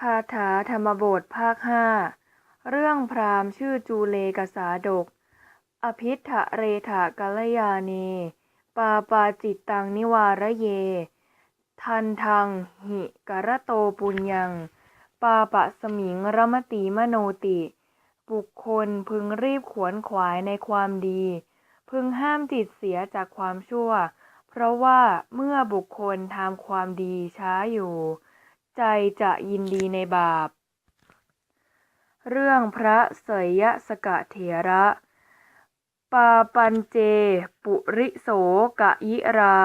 คาถาธรรมบทภาคห้าเรื่องพราหมณ์ชื่อจูเลกสาดก อภิธะเรถะกัลยาเนปาปาจิตตังนิวารเย ทันทังหิกระโตปุญญัง ปาปะสมิงรมติมโนติ บุคคลพึงรีบขวนขวายในความดี พึงห้ามจิตเสียจากความชั่ว เพราะว่าเมื่อบุคคลทำความดีช้าอยู่ ใจจะยินดีในบาป เรื่องพระเสยยสกะเถระ ปาปันเจ ปุริโสกะยิรา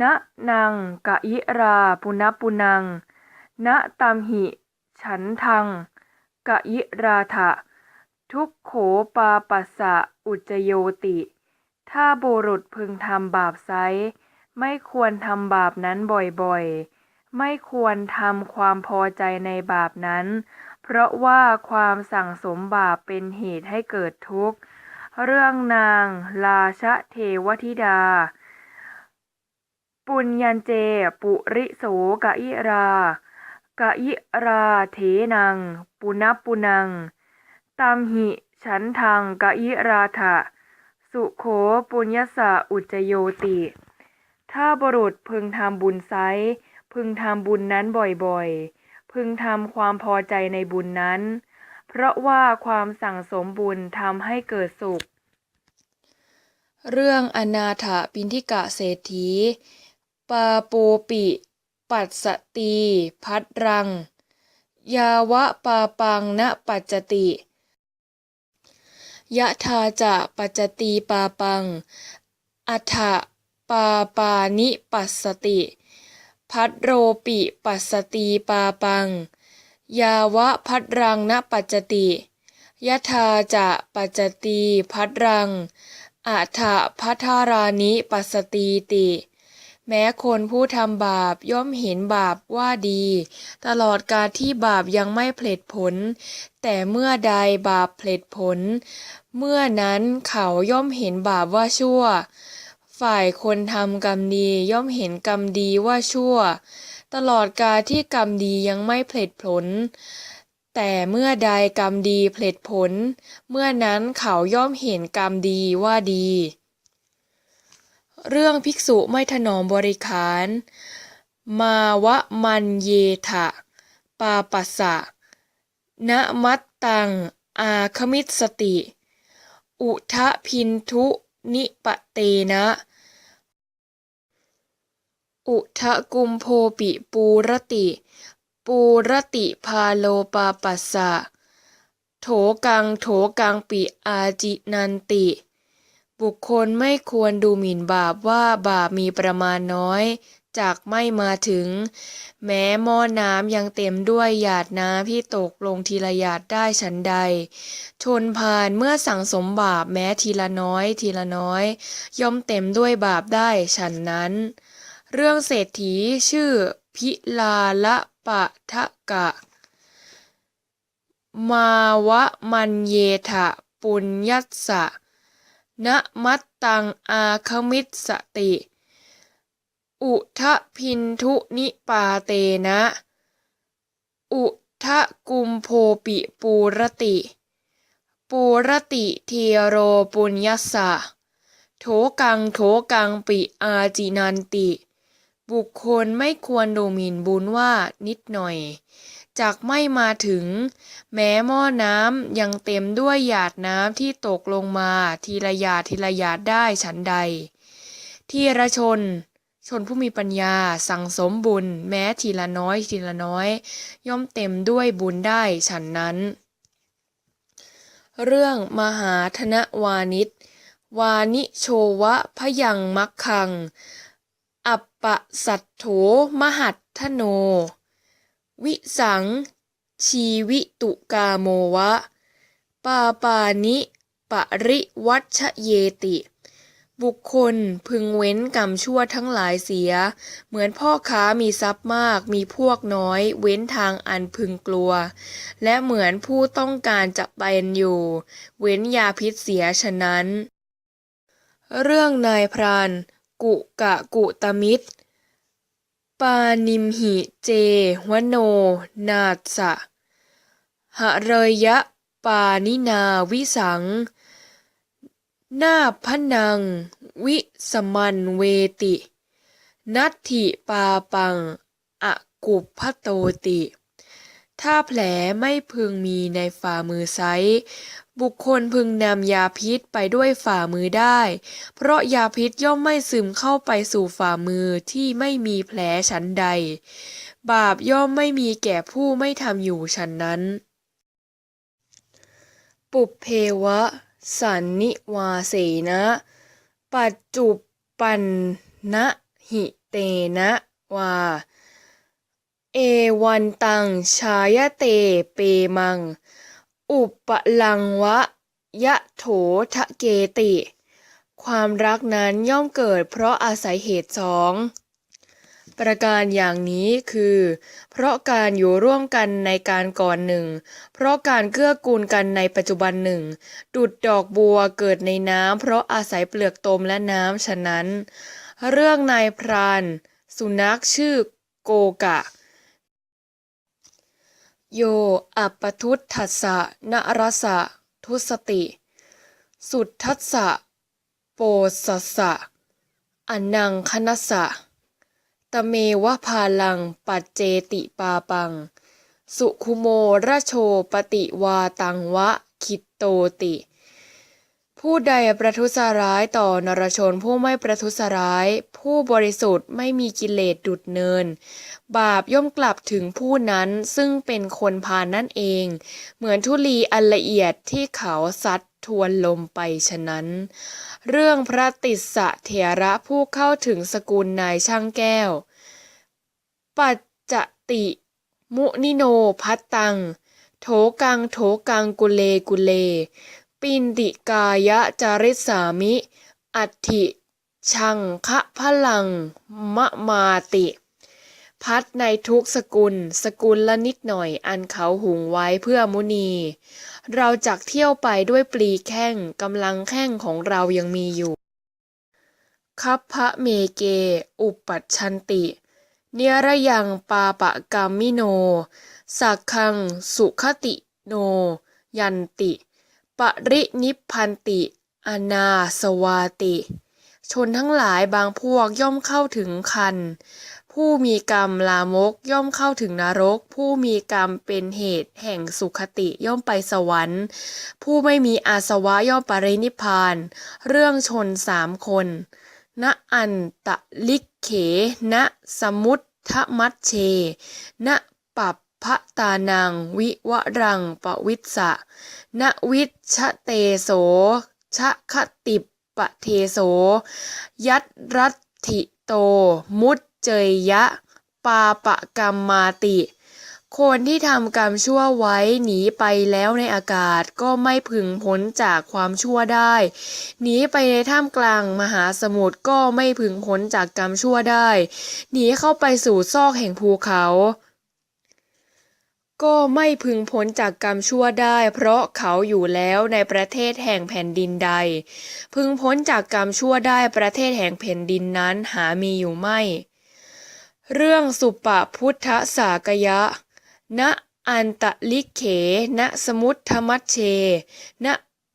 ณนังกะยิราปุณปุนังณตัมหิ ฉันทังกะยิราทะทุกโขปาปัสสะอุจโยติ ถ้าบุรุษพึงทำบาปไซไม่ควรทำบาปนั้นบ่อยๆ ไม่ควรทำความพอใจในบาปนั้น เพราะว่าความสั่งสมบาปเป็นเหตุให้เกิดทุกข์ เรื่องนางราชเทวธิดา ปุญญันเจ ปุริโสกะอิรากะอิราเถนัง ปุณปุนังตัมหิฉันทังกะอิราทะ สุโขปุญญสะอุจโยติ ถ้าบุรุษพึงทำบุญไซ พึงทำบุญนั้นบ่อยๆ พึงทำความพอใจในบุญนั้น เพราะว่าความสั่งสมบุญทำให้เกิดสุข เรื่องอนาถปินทิกะเศรษฐี ปาปูปิ ปัสสตี พัดรัง ยาวะปาปังนะปัจจติยะทาจะปัจจตีปาปัง อัฏฐปาปานิปัสสติ พัดโรปิปัสตีปาปัง ยาวะพัดรังนปัจจติยะทาจะปัจจตีพัดรังอัฏฐพัทารานิปัสสตีติ แม้คนผู้ทำบาปย่อมเห็นบาปว่าดี ตลอดการที่บาปยังไม่เพลิดผล แต่เมื่อใดบาปเพลิดผล เมื่อนั้นเขาย่อมเห็นบาปว่าชั่ว ฝ่ายคนทำกรรมดีย่อมเห็นกรรมดีว่าชั่ว ตลอดกาลที่กรรมดียังไม่เพลิดผล แต่เมื่อใดกรรมดีเพลิดผล เมื่อนั้นเขาย่อมเห็นกรรมดีว่าดี เรื่องภิกษุไม่ถนอมบริขาร มาวะมันเยทะ ปาปัสสะนะมัตตัง อาคมิตสติ อุทะพินทุนิปะเตนะ อุทะกุมโพปิปูรติ ปูรติพาโลปาปัสสะ โถกังโถกังปิอาจินันติ บุคคลไม่ควรดูหมิ่นบาปว่าบาปมีประมาณน้อย จากไม่มาถึง แม้หม้อน้ำยังเต็มด้วยหยาดน้ำที่ตกลงทีละหยาดได้ฉันใด ชนพานเมื่อสั่งสมบาปแม้ทีละน้อยทีละน้อย ย่อมเต็มด้วยบาปได้ฉันนั้น เรื่องเศรษฐีชื่อพิลาละปะทะกะ มาวะมันเยทะปุญญัสสะนะมัตตังอาคมิตสติ อุทะพินทุนิปาเตนะ อุทะกุมโพปิปูรติ ปูรติเทโรปุญญัสสะโถกังโถกังปิอาจินันติ บุคคลไม่ควรดูหมิ่นบุญว่านิดหน่อย จากไม่มาถึง แม้หม้อน้ำยังเต็มด้วยหยาดน้ำที่ตกลงมาทีละหยาดทีละหยาดได้ฉันใด ที่ระชน ชนผู้มีปัญญาสั่งสมบุญ แม้ทีละน้อยทีละน้อย ย่อมเต็มด้วยบุญได้ฉันนั้น เรื่องมหาธนวานิชวานิโชวะพยังมักคัง อัปปสัตโถมหัตทโน วิสัง ชีวิตุกาโมวะ ปาปานิปริวัชเยติ บุคคลพึงเว้นกรรมชั่วทั้งหลายเสีย เหมือนพ่อค้ามีทรัพย์มากมีพวกน้อย เว้นทางอันพึงกลัว และเหมือนผู้ต้องการจะเป็นอยู่ เว้นยาพิษเสียฉะนั้น เรื่องนายพราน กุกะกุตมิตร ปานิมหิเจ วโน นาสะหะเรยะปานินาวิสัง นาพนัง วิสมันเวติ นัตถิปาปังอกุพโตติ ถ้าแผลไม่พึงมีในฝ่ามือไซ บุคคลพึงนำยาพิษไปด้วยฝ่ามือได้ เพราะยาพิษย่อมไม่ซึมเข้าไปสู่ฝ่ามือที่ไม่มีแผลฉันใด บาปย่อมไม่มีแก่ผู้ไม่ทำอยู่ฉันนั้น ปุเพวะ สันนิวาเสนะ ปัจจุปันนะหิเตนะวา เอวันตังชายเตเปมัง อุปลังวะยะโถทะเกติ ความรักนั้นย่อมเกิดเพราะอาศัยเหตุสองประการอย่างนี้คือ เพราะการอยู่ร่วมกันในการก่อนหนึ่ง เพราะการเกื้อกูลกันในปัจจุบันหนึ่ง ดุดดอกบัวเกิดในน้ำเพราะอาศัยเปลือกตมและน้ำฉะนั้น เรื่องนายพราน สุนัขชื่อโกกะ โย อัปทุตทัสสะนรสะ ทุสติ สุทธัสสะ โปสัสสะอนังคณสะ ตเมวะพาลัง ปัจเจติปาปัง สุคุโมระโชปฏิวาตังวะ คิตโตติ ผู้ใดประทุษร้ายต่อนรชนผู้ไม่ประทุษร้าย ผู้บริสุทธิ์ไม่มีกิเลสดุดเนิน บาปย่อมกลับถึงผู้นั้นซึ่งเป็นคนพาลนั่นเอง เหมือนธุลีอันละเอียดที่เขาซัดทวนลมไปฉะนั้น เรื่องพระติสสะเถระผู้เข้าถึงสกุลนายช่างแก้ว ปัจจติ มุนิโนพัตตัง โถกังโถกังกุเลกุเล ปินติกายะจาริสามิ อัติชังคะพลังมะมาติ พัดในทุกสกุล สกุลละนิดหน่อยอันเขาหุงไว้เพื่อมุนี เราจักเที่ยวไปด้วยปลีแข้งกำลังแข้งของเรายังมีอยู่คัพพะเมเก อุปัชชันติ เนรยังปาปะกามิโน สักคังสุขติโน ยันติ ปรินิพพันติ อนาสวาติ ชนทั้งหลายบางพวกย่อมเข้าถึงคัน ผู้มีกรรมลามกย่อมเข้าถึงนรก ผู้มีกรรมเป็นเหตุแห่งสุขติย่อมไปสวรรค์ ผู้ไม่มีอาสวะย่อมปรินิพาน เรื่องชนสามคนณอันตะลิกเขณสมุทธมัชเชณปัป พะตานัง วิวรังปวิสสะณวิชเตโส ชะคติปะเทโส ยัตรัติโต มุจเจยยะ ปาปะกรรมมาติ คนที่ทำกรรมชั่วไว้หนีไปแล้วในอากาศก็ไม่พึงพ้นจากความชั่วได้ หนีไปในท่ามกลางมหาสมุทรก็ไม่พึงพ้นจากกรรมชั่วได้ หนีเข้าไปสู่ซอกแห่งภูเขา ก็ไม่พึงพ้นจากกรรมชั่วได้ เพราะเขาอยู่แล้วในประเทศแห่งแผ่นดินใด พึงพ้นจากกรรมชั่วได้ประเทศแห่งแผ่นดินนั้นหามีอยู่ไม่ เรื่องสุปพุทธสากยะ ณอันตะลิเข ณสมุทธมัชเช ณ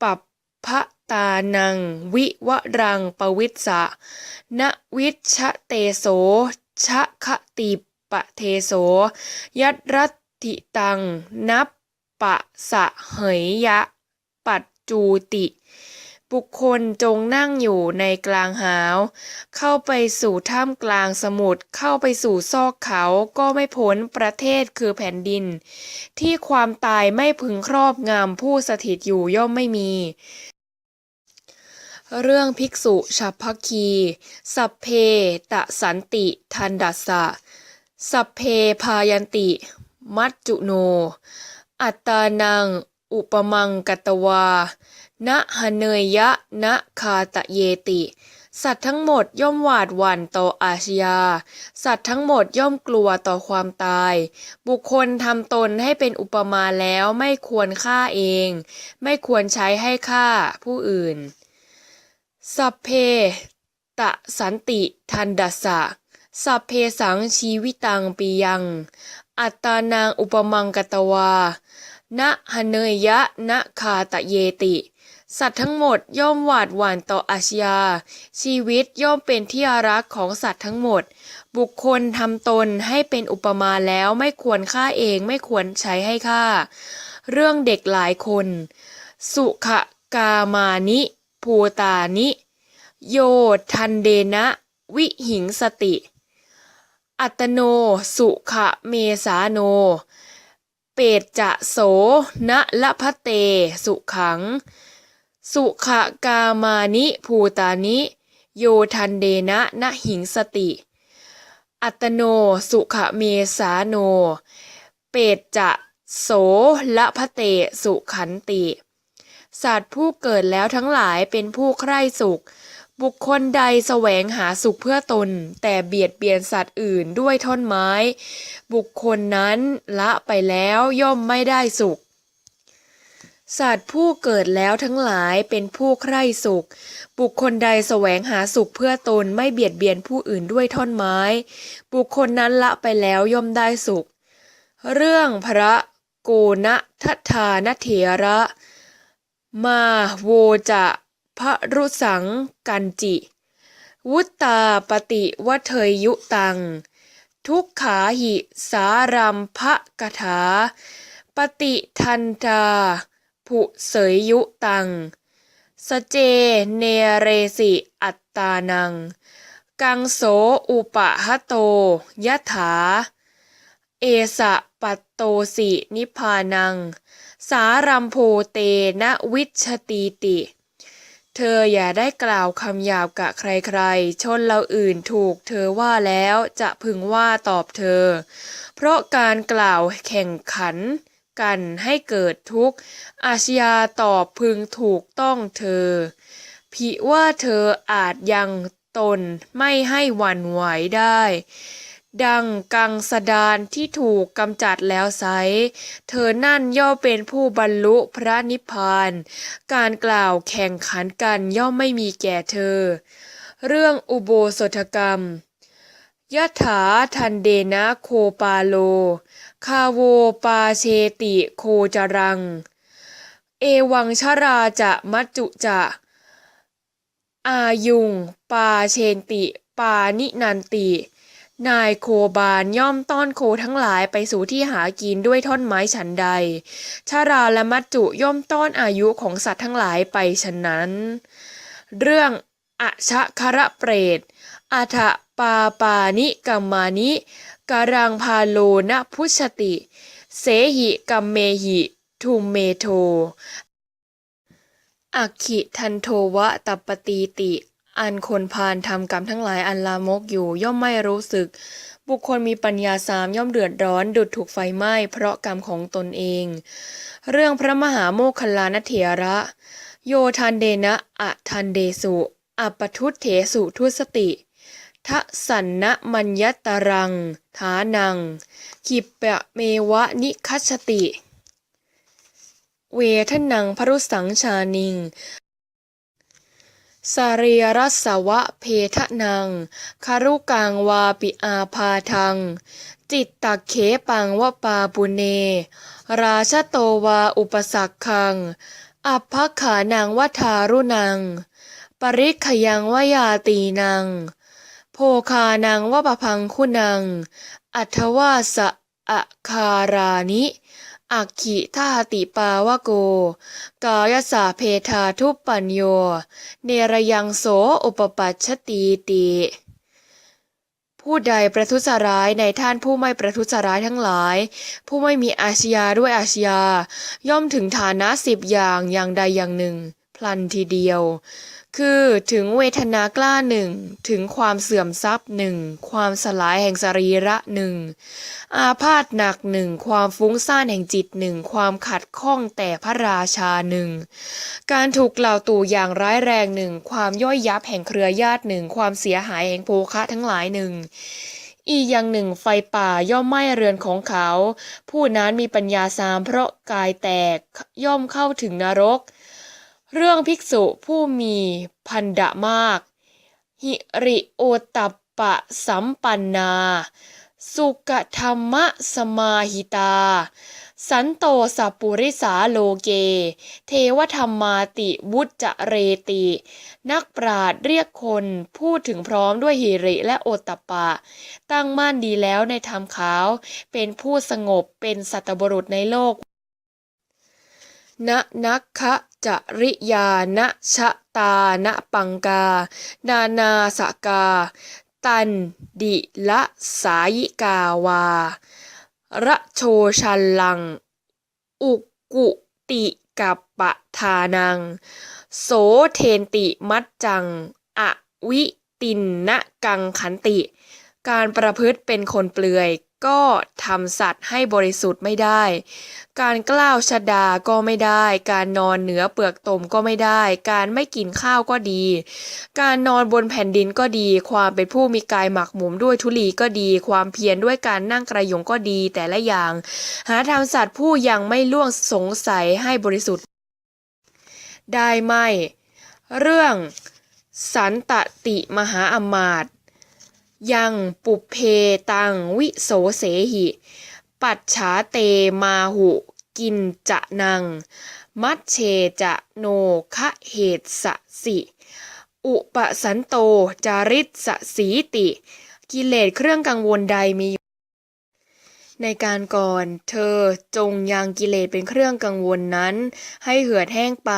ปัปพะตานัง วิวรังปวิสสะณวิชเตโสชะคติปะเทโส ยัตรัต ติตัง นับปะสะเหยยะ ปัจจูติ บุคคลจงนั่งอยู่ในกลางหาว เข้าไปสู่ท่ามกลางสมุทร เข้าไปสู่ซอกเขาก็ไม่พ้นประเทศคือแผ่นดิน ที่ความตายไม่พึงครอบงำผู้สถิตอยู่ย่อมไม่มี เรื่องภิกษุฉัพพคี สัพเพตะสันติ ทันดัสสะสัพเพพายันติ มัจจุโน อัตตานัง อุปมังกตวาณหเนยยะณคาตะเยติ สัตว์ทั้งหมดย่อมหวาดหวั่นต่ออาชญา สัตว์ทั้งหมดย่อมกลัวต่อความตาย บุคคลทำตนให้เป็นอุปมาแล้วไม่ควรฆ่าเอง ไม่ควรใช้ให้ฆ่าผู้อื่น สัพเพตะสันติทันดัสสะ สัพเพสังชีวิตังปียัง อัตตานางอุปมังกตวา นะหเนยยะนะคาตะเยติ สัตว์ทั้งหมดย่อมหวาดหวั่นต่ออาชญา ชีวิตย่อมเป็นที่รักของสัตว์ทั้งหมด บุคคลทำตนให้เป็นอุปมาแล้วไม่ควรฆ่าเองไม่ควรใช้ให้ฆ่า เรื่องเด็กหลายคน สุขกามานิภูตานิ โยทันเดนะ วิหิงสติ อัตโน สุขะเมสาโน เปตจะโสนะละพะเต สุขัง สุขกามานิภูตานิ โยทันเดนะนะหิงสติ อัตโน สุขเมสาโน เปตจะโสละพะเต สุขันติ สัตว์ผู้เกิดแล้วทั้งหลายเป็นผู้ใคร่สุข บุคคลใดแสวงหาสุขเพื่อตน แต่เบียดเบียนสัตว์อื่นด้วยท่อนไม้ บุคคลนั้นละไปแล้วย่อมไม่ได้สุข สัตว์ผู้เกิดแล้วทั้งหลายเป็นผู้ใคร่สุข บุคคลใดแสวงหาสุขเพื่อตนไม่เบียดเบียนผู้อื่นด้วยท่อนไม้ บุคคลนั้นละไปแล้วย่อมได้สุข เรื่องพระโกณทัทานเถระ มาโวจะ พระรุสังกันจิ วุตตาปฏิวเทยยุตัง ทุกขาหิสารัมภกถา ปฏิทันตาผุเสยยุตัง สเจเนเรสิอัตตานัง กังโสอุปะหะโตยถา เอสะปัตโตสินิพานัง สารัมโพเตนะวิชตีติ เธออย่าได้กล่าวคำหยาบกะใครๆ ชนเราอื่นถูกเธอว่าแล้วจะพึงว่าตอบเธอ เพราะการกล่าวแข่งขันกันให้เกิดทุกข์ อาชญาตอบพึงถูกต้องเธอ ผิว่าเธออาจยังตนไม่ให้หวั่นไหวได้ ดังกังสดานที่ถูกกำจัดแล้วไซ เธอนั่นย่อเป็นผู้บรรลุพระนิพพาน การกล่าวแข่งขันกันย่อมไม่มีแก่เธอ เรื่องอุโบสถกรรมยถาทันเดนะโคปาโล คาโวปาเชติโคจรัง เอวังชราจะมัจจุจะ อายุง ปาเชนติ ปานินันติ นายโคบาลย่อมต้อนโคทั้งหลายไปสู่ที่หากินด้วยท่อนไม้ฉันใด ชาราและมัจจุย่อมต้อนอายุของสัตว์ทั้งหลายไปฉะนั้น เรื่องอชะคระเปรตอัฐปาปานิกัมมานิการังพาโลนะพุชติ เสหิกัมเมหิทุมเมโท อักขิทันโทวะตัปปตีติ อันคนพาลทำกรรมทั้งหลายอันลามกอยู่ย่อมไม่รู้สึก บุคคลมีปัญญาสามย่อมเดือดร้อนดุดถูกไฟไหม้เพราะกรรมของตนเอง เรื่องพระมหาโมคคลานเถระ โยทันเดนะอะทันเดสุอัปทุตเถสุทุสติทะสันนะมัญญตรัง ฐานัง ขิปะเมวะนิคัชติ เวทนังพรุสังชานิง สรีรัสวะเพทะนังคารุกังวาปิอาพาทัง จิตตักเขปังวปาปุเน ราชโตวาอุปสักขัง อัพพขานังวทารุนัง ปริขยังวยาตีนังโภคานังวปพังคุณัง อัทวาสะอะคารานิ อักขิทาติปาวโก กายสาเพทาทุปปัญโย เนรยังโสอุปปัชชตีติ ผู้ใดประทุษร้ายในท่านผู้ไม่ประทุษร้ายทั้งหลาย ผู้ไม่มีอาชญาด้วยอาชญา ย่อมถึงฐานะสิบอย่างอย่างใดอย่างหนึ่ง พลันทีเดียว คือถึงเวทนากล้าหนึ่งถึงความเสื่อมทรัพย์หนึ่งความสลายแห่งสรีระหนึ่งอาพาธหนักหนึ่งความฟุ้งซ่านแห่งจิตหนึ่งความขัดข้องแต่พระราชาหนึ่งการถูกกล่าวตู่อย่างร้ายแรงหนึ่งความย่อยยับแห่งเครือญาติหนึ่งความเสียหายแห่งโภคะทั้งหลายหนึ่งอีกอย่างหนึ่งไฟป่าย่อมไหม้เรือนของเขา ผู้นั้นมีปัญญาสามเพราะกายแตกย่อมเข้าถึงนรก เรื่องภิกษุผู้มีพันดะมาก หิริโอตัปปะสัมปันนา สุกธรรมะสมาหิตา สันโตสัปุริสาโลเก เทวธรรมาติวุจจเรติ นักปราดเรียกคนพูดถึงพร้อมด้วยหิริและโอตปะ ตั้งมั่นดีแล้วในธรรมขาว เป็นผู้สงบเป็นสัตบุรุษในโลกณนักขะ จริยานะชะตานะปังกา นานาสกา ตันดิละสายิกาวา ระโชชันลัง อุกุติกับปะทานัง โสเทนติมัจจัง อวิตินนะกังขันติ การประพฤติเป็นคนเปลือย ก็ทำสัตว์ให้บริสุทธิ์ไม่ได้ การกล้าวชดาก็ไม่ได้ การนอนเหนือเปลือกตมก็ไม่ได้ การไม่กินข้าวก็ดี การนอนบนแผ่นดินก็ดี ความเป็นผู้มีกายหมักหมมด้วยทุลีก็ดี ความเพียรด้วยการนั่งกระยงก็ดีแต่ละอย่าง หาทำสัตว์ผู้ยังไม่ล่วงสงสัยให้บริสุทธิ์ ได้ไหม เรื่องสันตติมหาอมาตย ยังปุเพตังวิโสเสหิ ปัจฉาเตมาหุ กินจะนัง มัชเชจะโนคะเหตสสิ อุปสันโตจาริตสสีติ กิเลสเครื่องกังวลใดมี ในการก่อน เธอจงยังกิเลสเป็นเครื่องกังวลนั้น ให้เหือดแห้งไป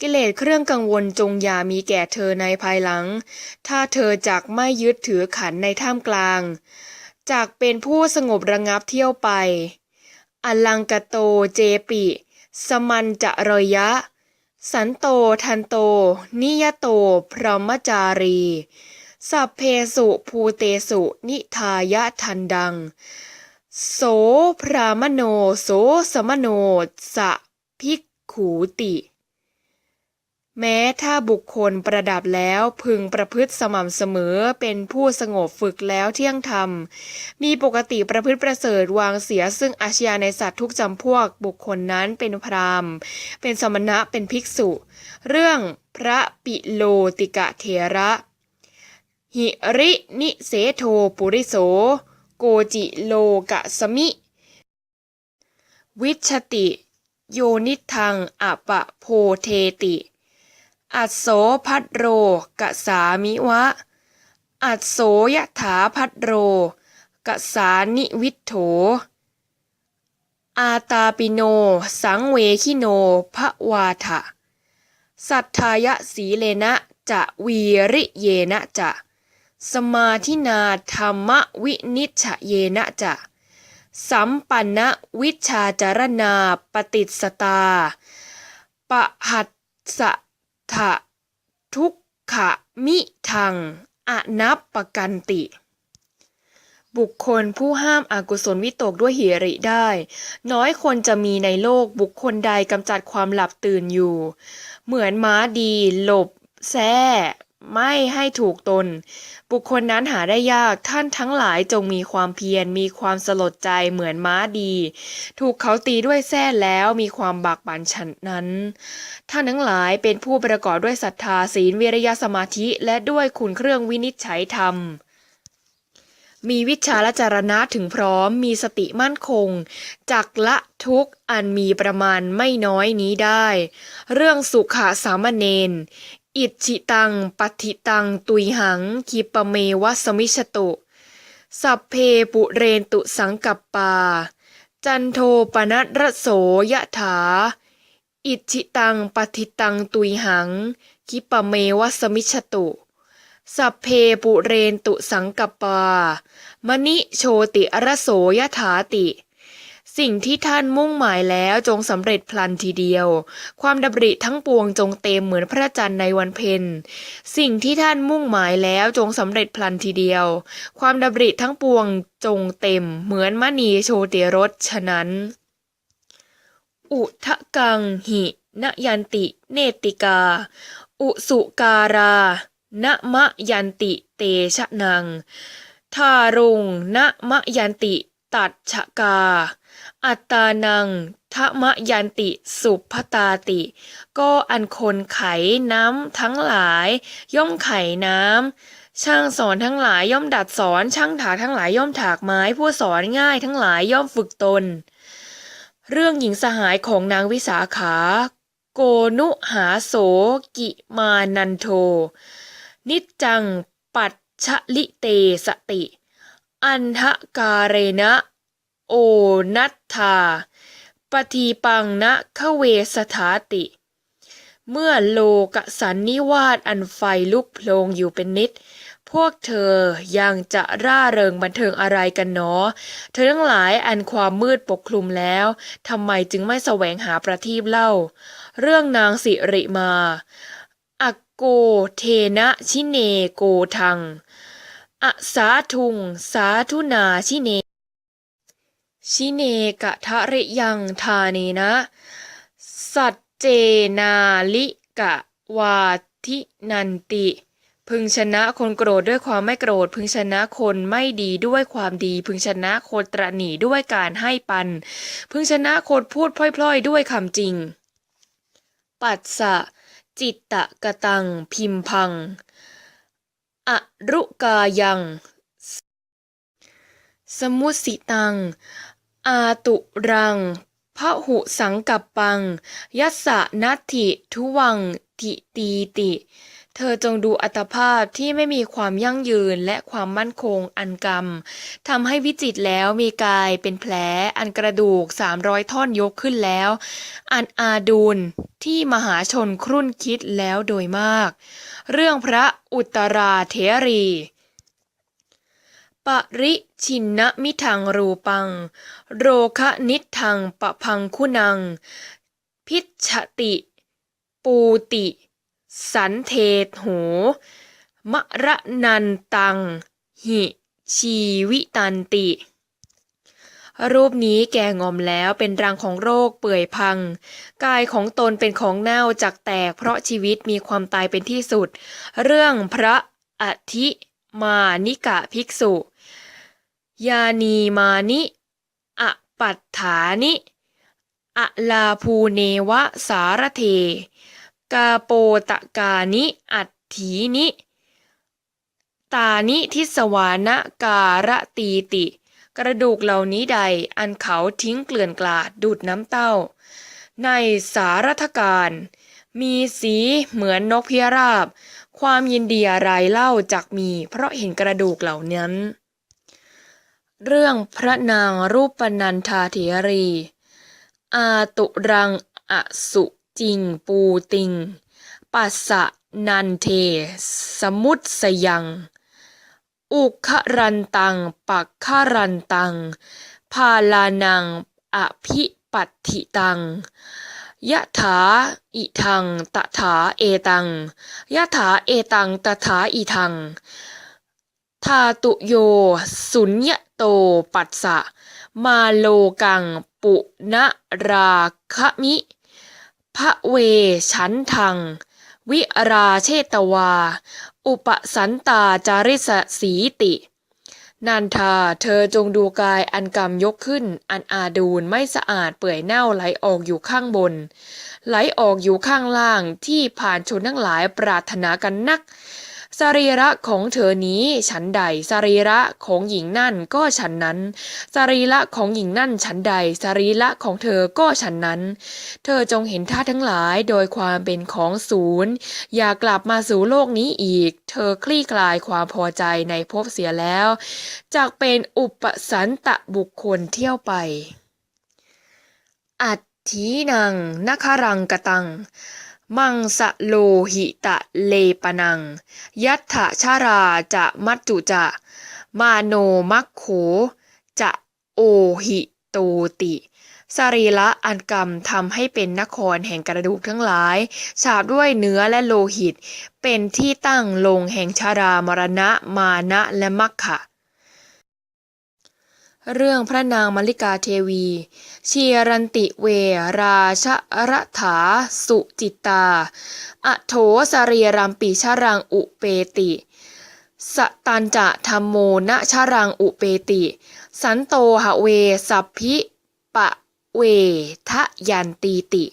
กิเลสเครื่องกังวลจงอย่ามีแก่เธอในภายหลัง ถ้าเธอจักไม่ยึดถือขันในท่ามกลางจากเป็นผู้สงบระงับเที่ยวไป อลังกโตเจปิ สมันจะรยะ สันโตทันโต นิยโต พรหมจารี สัพเพสุภูเตสุ นิทายะทันดัง โสพรามโน โสสมโนสะภิกขูติ แม้ถ้าบุคคลประดับแล้วพึงประพฤติสม่ำเสมอเป็นผู้สงบฝึกแล้วเที่ยงธรรม มีปกติประพฤติประเสริฐวางเสียซึ่งอาชญาในสัตว์ทุกจำพวกบุคคลนั้นเป็นพราหมณ์เป็นสมณะเป็นภิกษุ เรื่องพระปิโลติกะเถระ หิรินิเสโทปุริโส โกจิโลกะสมิ วิชติ โยนิทังอปะโพเทติ อัสโสพัดโรกะสามิวะ อัสโสยถาพัดโรกะสานิวิทโถ อาตาปิโน สังเวคิโนภวาทะ สัทธายะสีเลนะจะวีริเยนะจะ สมาธินาธรรมวินิจเยนะจะสัมปันนะวิชาจารณาปฏิสตาปะหัตสะทะทุกขะมิทังอนับปกันติ บุคคลผู้ห้ามอากุศลวิตกด้วยหิริได้ น้อยคนจะมีในโลกบุคคลใดกำจัดความหลับตื่นอยู่ เหมือนม้าดี หลบ แซ่ ไม่ให้ถูกตน บุคคลนั้นหาได้ยากท่านทั้งหลายจงมีความเพียรมีความสลดใจเหมือนม้าดี ถูกเขาตีด้วยแส้แล้วมีความบากบั่นฉันนั้น ท่านทั้งหลายเป็นผู้ประกอบด้วยศรัทธาศีลวิริยะสมาธิและด้วยคุณเครื่องวินิจฉัยธรรมมีวิชาและจารณะถึงพร้อม มีสติมั่นคง จักละทุกอันมีประมาณไม่น้อยนี้ได้ เรื่องสุขะสามเณร อิจิตังปฏิตังตุยหังคิปะเมวะสมิชตุ สัพเพปุเรนตุสังกัปปา จันโทปนัสระโสยะถา อิจิตังปฏิตังตุยหังคิปะเมวะสมิชตุ สัพเพปุเรนตุสังกัปปามณิโชติอรโสยะถาติ สิ่งที่ท่านมุ่งหมายแล้วจงสำเร็จพลันทีเดียว ความดำริทั้งปวงจงเต็มเหมือนพระจันทร์ในวันเพ็ญ สิ่งที่ท่านมุ่งหมายแล้วจงสำเร็จพลันทีเดียว ความดำริทั้งปวงจงเต็ม เหมือนมณีโชติรสฉะนั้น อุทะกังหินยันติ เนติกา อุสุการานะมะยันติเตชะนัง ทารุงนะมะยันติ ตัดชะกา อัตตานังทะมะยันติสุภตาติ ก็อันคนไขน้ำทั้งหลาย ย่อมไขน้ำ ช่างสอนทั้งหลายย่อมดัดสอน ช่างถากทั้งหลายย่อมถากไม้ ผู้สอนง่ายทั้งหลายย่อมฝึกตน เรื่องหญิงสหายของนางวิสาขา โกนุหาโสกิมานันโท นิจจังปัจฉลิเตสติ อันทะการเรนะโอนัตถาปทีปังนะคเวสถาติ เมื่อโลกสันนิวาสอันไฟลุกโพลงอยู่เป็นนิด พวกเธอยังจะร่าเริงบันเทิงอะไรกันเนาะเธอทั้งหลายอันความมืดปกคลุมแล้วทำไมจึงไม่แสวงหาประทีปเล่า เรื่องนางสิริมา อักโกเทนะชิเนโกทัง อะสาทุง สาธุนาชิเน ชิเนกะทะริยังทาเนนะ สัจเจนาลิกะวาทินันติ พึงชนะคนโกรธด้วยความไม่โกรธ พึงชนะคนไม่ดีด้วยความดี พึงชนะคนตระหนีด้วยการให้ปัน พึงชนะคนพูดพล่อยๆ ด้วยคำจริง ปัสสะจิตตะกะตังพิมพัง อรุกายัง สมุสิตัง อาตุรังพระหุสังกัปปัง ยัสสะนัตถิทุวัง ติตีติ เธอจงดูอัตภาพที่ไม่มีความยั่งยืนและความมั่นคงอันกรรมทำให้วิจิตแล้วมีกายเป็นแผลอันกระดูกสามร้อยท่อนยกขึ้นแล้ว อันอาดูลที่มหาชนครุ่นคิดแล้วโดยมาก เรื่องพระอุตราเถรีปริชินนมิทังรูปัง โรคะนิทังปะพังคุณัง พิชติ ปูติ สันเทโหมระนันตัง หิชีวิตันติ รูปนี้แก่งอมแล้วเป็นรังของโรคเปื่อยพัง กายของตนเป็นของเน่าจักแตกเพราะชีวิตมีความตายเป็นที่สุด เรื่องพระอธิมานิกะภิกษุ ยานีมานิอปัฏฐานิอะลาภูเนวะสารเท กาโปตะกานิอัตถีนิ ตานิทิสวานะการะตีติ กระดูกเหล่านี้ใดอันเขาทิ้งเกลื่อนกลาดดูดน้ำเต้า ในสารัฐการ มีสีเหมือนนกพิราบ ความยินดีอะไรเล่าจักมีเพราะเห็นกระดูกเหล่านั้น เรื่องพระนางรูปนันทาเถรี อาตุรังอสุ จิงปูติง ปัสสะนันเท สมุตสยัง อุครันตัง ปักขรันตัง พาลานัง อภิปัติตังยะถาอิทัง ตถาเอตัง ยะถาเอตัง ตถาอิทัง ทาตุโย สุญญโต ปัสสะ มาโลกัง ปุณราคมิ พระเวชันทัง วิราเชตวา อุปสันตาจาริสสีติ นันทาเธอจงดูกายอันกรรมยกขึ้น อันอาดูนไม่สะอาดเปื่อยเน่าไหลออกอยู่ข้างบน ไหลออกอยู่ข้างล่างที่ผ่านชนทั้งหลายปรารถนากันนัก สรีระของเธอนี้ฉันใดสรีระของหญิงนั่นก็ฉันนั้นสรีระของหญิงนั่นฉันใดสรีระของเธอก็ฉันนั้น เธอจงเห็นท่าทั้งหลายโดยความเป็นของศูนย์ อย่ากลับมาสู่โลกนี้อีก เธอคลี่คลายความพอใจในภพเสียแล้วจากเป็นอุปสันตะบุคคลเที่ยวไป อัตถีนังนครังกตัง มังสะโลหิตะเลปนัง ยัตถะชาราจะมัจจุจะ มาโนมัคโข จะโอหิโตติสรีระอันกรรมทำให้เป็นนครแห่งกระดูกทั้งหลาย ฉาบด้วยเนื้อและโลหิต เป็นที่ตั้งลงแห่งชารามรณะมานะและมัคคะ เรื่องพระนางมลิกาเทวี เชียรันติเวราชรถาสุจิตา อโถสรีรัมปีชารังอุเปติ สตันจะธรรมโมนะชารังอุเปติ สันโตหะเวสัพพิปะเวทะยันตีติ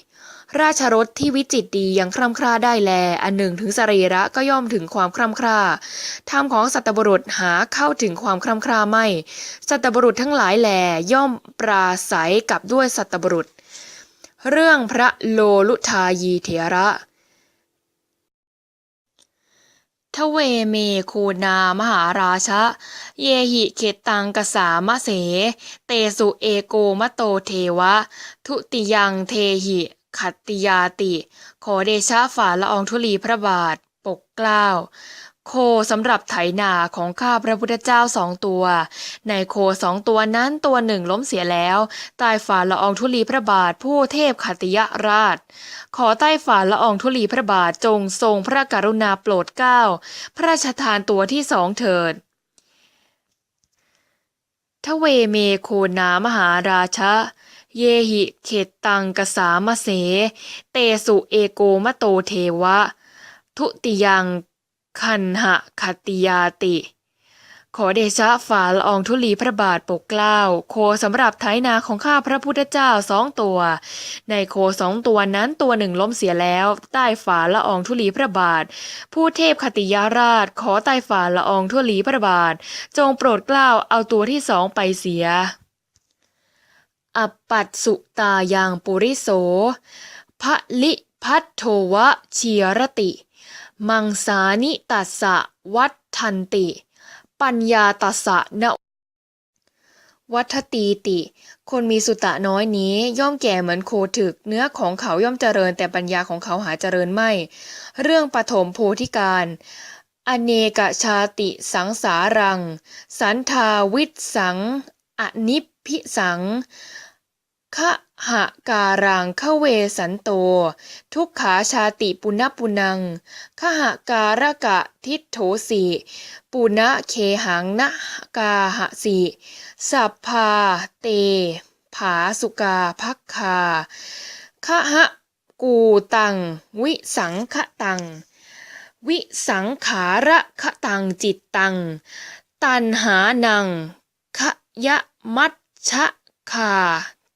ราชรถที่วิจิตดียังคร่ำคร่าได้แล อันหนึ่งถึงสรีระก็ย่อมถึงความคร่ำคร่าธรรมของสัตบุรุษหาเข้าถึงความคร่ำคร่าไม่ สัตบุรุษทั้งหลายแล ย่อมปราศัยกับด้วยสัตบุรุษ เรื่องพระโลลุทายีเถระทเวเมโคนามหาราชะ เยหิเขตังกสามะเส เตสุเอโกมะโตเทวะ ทุติยังเทหิ ขัตติยาติ ขอเดชะฝ่าละอองธุลีพระบาท ปกเกล้า โคสำหรับไถนาของข้าพระพุทธเจ้าสองตัว ในโคสองตัวนั้นตัวหนึ่งล้มเสียแล้ว ใต้ฝ่าละอองธุลีพระบาทผู้เทพขัตติยราช ขอใต้ฝ่าละอองธุลีพระบาทจงทรงพระกรุณาโปรดเกล้า พระราชทานตัวที่สองเถิดทเวเมโคนามหาราชะ เยหิเขตตังกสามะเส เตสุเอโกมะโตเทวะ ทุติยังคันหะคติยาติ ขอเดชะฝ่าละอองธุลีพระบาทปกเกล้า โคสำหรับไถนาของข้าพระพุทธเจ้าสองตัว ในโคสองตัวนั้นตัวหนึ่งล้มเสียแล้ว ใต้ฝ่าละอองธุลีพระบาท ผู้เทพคติยาราช ขอใต้ฝ่าละอองธุลีพระบาท จงโปรดเกล้าเอาตัวที่สองไปเสีย อปปัตสุตายังปุริโสพะลิพัทโทวะเชียรติ มังสานิตัสสะวัฏทันติ ปัญญาตัสสะนะวัฏตีติ คนมีสุตะน้อยนี้ ย่อมแก่เหมือนโคถึก เนื้อของเขาย่อมเจริญแต่ปัญญาของเขาหาเจริญไม่ เรื่องปฐมโพธิการ อเนกชาติสังสารัง สันทาวิสังอนิพพิสัง คะหะการังขเวสันโต ทุกขาชาติปุณปุนังขหะการกะทิโถสีปุณะเคหังนะกาหะสีสัพพาเต ผาสุกาพักคาคะหะกูตัง วิสังคะตัง วิสังขาระคะตังจิตตัง ตันหานังขยะมัชชะคา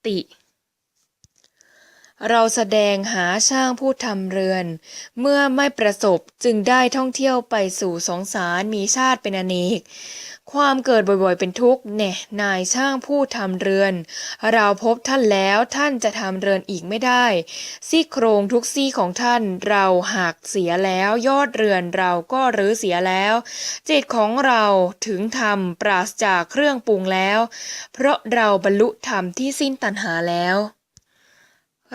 ติ เราแสดงหาช่างผู้ทำเรือน เมื่อไม่ประสบจึงได้ท่องเที่ยวไปสู่สงสารมีชาติเป็นอเนก ความเกิดบ่อยๆเป็นทุกข์แน่นายช่างผู้ทำเรือน เราพบท่านแล้วท่านจะทำเรือนอีกไม่ได้ ซี่โครงทุกซี่ของท่านเราหักเสียแล้วยอดเรือนเราก็รื้อเสียแล้ว จิตของเราถึงธรรมปราศจากเครื่องปรุงแล้ว เพราะเราบรรลุธรรมที่สิ้นตัณหาแล้ว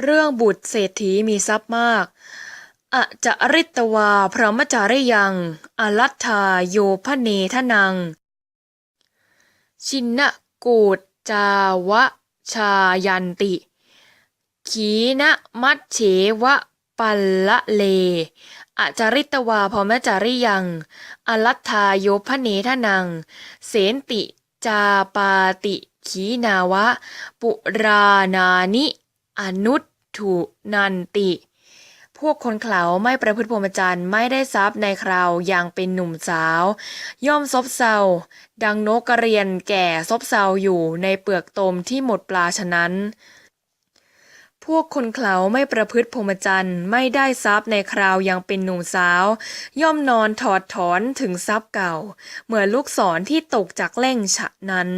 เรื่องบุตรเศรษฐีมีทรัพย์มากอจาริตวาพระมจาริยังอลัทธาโยพเนทนัง ชินนะกูดจาวะชายันติ ขีนะมัชเฉวะปัลละเลอจาริตวาพรมจาริยัง อลัทธาโยพเนทนัง เสนติจาปาติขีนาวะ ปุรานานิ อนุตถุนันติ พวกคนเขาไม่ประพฤติพรหมจรรย์ไม่ได้ทรัพย์ในคราวยังเป็นหนุ่มสาว ย่อมซบเซาดังนกกระเรียนแก่ซบเซาอยู่ในเปลือกตมที่หมดปลาฉะนั้น พวกคนเขาไม่ประพฤติพรหมจรรย์ไม่ได้ทรัพย์ในคราวยังเป็นหนุ่มสาว ย่อมนอนถอดถอนถึงทรัพย์เก่า เหมือนลูกศรที่ตกจากแหล่งฉะนั้น